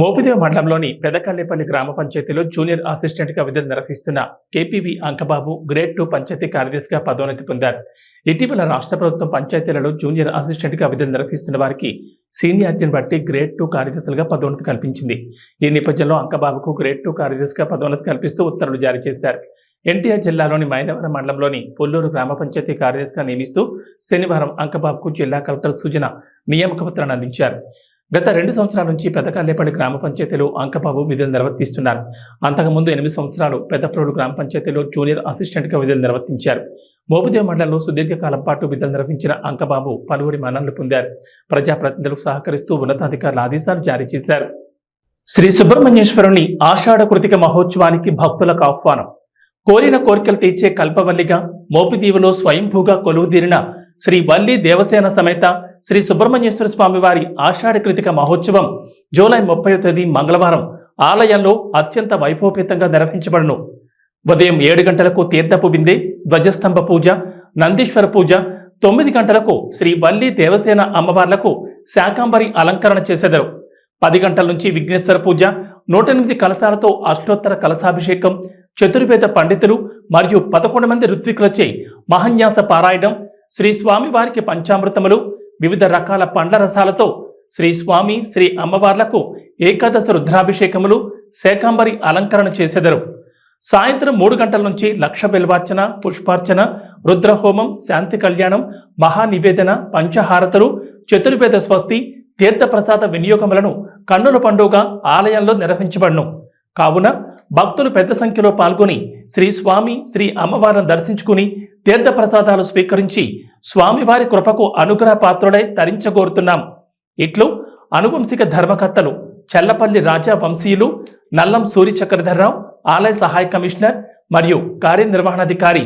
మోపిదేవ మండలంలోని పెదకల్లేపల్లి గ్రామ పంచాయతీలో జూనియర్ అసిస్టెంట్గా విధులు నిర్వహిస్తున్న K P V Ankababu grade two panchayat కార్యదర్శిగా పదోన్నతి పొందారు. ఇటీవల రాష్ట్ర ప్రభుత్వం పంచాయతీలలో జూనియర్ అసిస్టెంట్గా విధులు నిర్వహిస్తున్న వారికి సీనియార్టీని బట్టి గ్రేడ్ టూ కార్యదర్శులుగా పదోన్నతి కల్పించింది. ఈ నేపథ్యంలో అంకబాబుకు గ్రేడ్ టూ కార్యదర్శిగా పదోన్నతి కల్పిస్తూ ఉత్తర్వులు జారీ చేశారు. ఎన్టీఆర్ జిల్లాలోని మైలవరం మండలంలోని పొల్లూరు గ్రామ పంచాయతీ కార్యదర్శిగా నియమిస్తూ శనివారం అంకబాబుకు జిల్లా కలెక్టర్ సూచన నియామక పత్రాన్ని అందించారు. గత రెండు సంవత్సరాల నుంచి పెదకల్లేపల్లి గ్రామ పంచాయతీలో అంకబాబు విధులు నిర్వర్తిస్తున్నారు. అంతకుముందు ఎనిమిది సంవత్సరాలు పెద్దప్రోలు గ్రామ పంచాయతీలో జూనియర్ అసిస్టెంట్గా విధులు నిర్వర్తించారు. మోపుదేవ్ మండలంలో సుదీర్ఘకాలం పాటు విధులు నిర్వహించిన అంకబాబు పలువురి మన్ననలు పొందారు. ప్రజాప్రతినిధులకు సహకరిస్తూ ఉన్నతాధికారుల ఆదేశాలు జారీ చేశారు. శ్రీ సుబ్రహ్మణ్యేశ్వరుని ఆషాఢ కృతిక మహోత్సవానికి భక్తులకు ఆహ్వానం. కోరిన కోరికలు తీర్చే కల్పవల్లిగా మోపిదీవులో స్వయంభూగా కొలువుదీరిన శ్రీ వల్లి దేవసేన సమేత శ్రీ సుబ్రహ్మణ్యేశ్వర స్వామి వారి ఆషాఢ కృతిక మహోత్సవం జూలై ముప్పై తేదీ మంగళవారం ఆలయంలో అత్యంత వైభవపేతంగా నిర్వహించబడును. ఉదయం ఏడు గంటలకు తీర్థపు బిందె ధ్వజస్తంభ పూజ నందీశ్వర పూజ తొమ్మిది గంటలకు శ్రీ వల్లి దేవసేన అమ్మవార్లకు శాకాంబరి అలంకరణ చేసెదరు. పది గంటల నుంచి విఘ్నేశ్వర పూజ నూట ఎనిమిది కలశాలతో అష్టోత్తర కలశాభిషేకం చతుర్వేద పండితులు మరియు పదకొండు మంది ఋత్వికులచే మహన్యాస పారాయణం శ్రీ స్వామివారికి పంచామృతములు వివిధ రకాల పండ్ల రసాలతో శ్రీ స్వామి శ్రీ అమ్మవార్లకు ఏకాదశ రుద్రాభిషేకములు శాకాంబరి అలంకరణ చేసెదరు. సాయంత్రం మూడు గంటల నుంచి లక్ష బిల్వార్చన పుష్పార్చన రుద్రహోమం శాంతి కళ్యాణం మహానివేదన పంచహారతలు చతుర్వేద స్వస్తి తీర్థప్రసాద వినియోగములను కన్నుల పండుగ ఆలయంలో నిర్వహించబడను. కావున భక్తులు పెద్ద సంఖ్యలో పాల్గొని శ్రీ స్వామి శ్రీ అమ్మవారిని దర్శించుకుని తీర్థప్రసాదాలు స్వీకరించి స్వామివారి కృపకు అనుగ్రహ పాత్రుడై తరించగోరుతున్నాం. ఇట్లు అనువంశిక ధర్మకర్తలు చల్లపల్లి రాజా వంశీయులు నల్లం సూరి చక్రధర్రావు ఆలయ సహాయ కమిషనర్ మరియు కార్యనిర్వహణాధికారి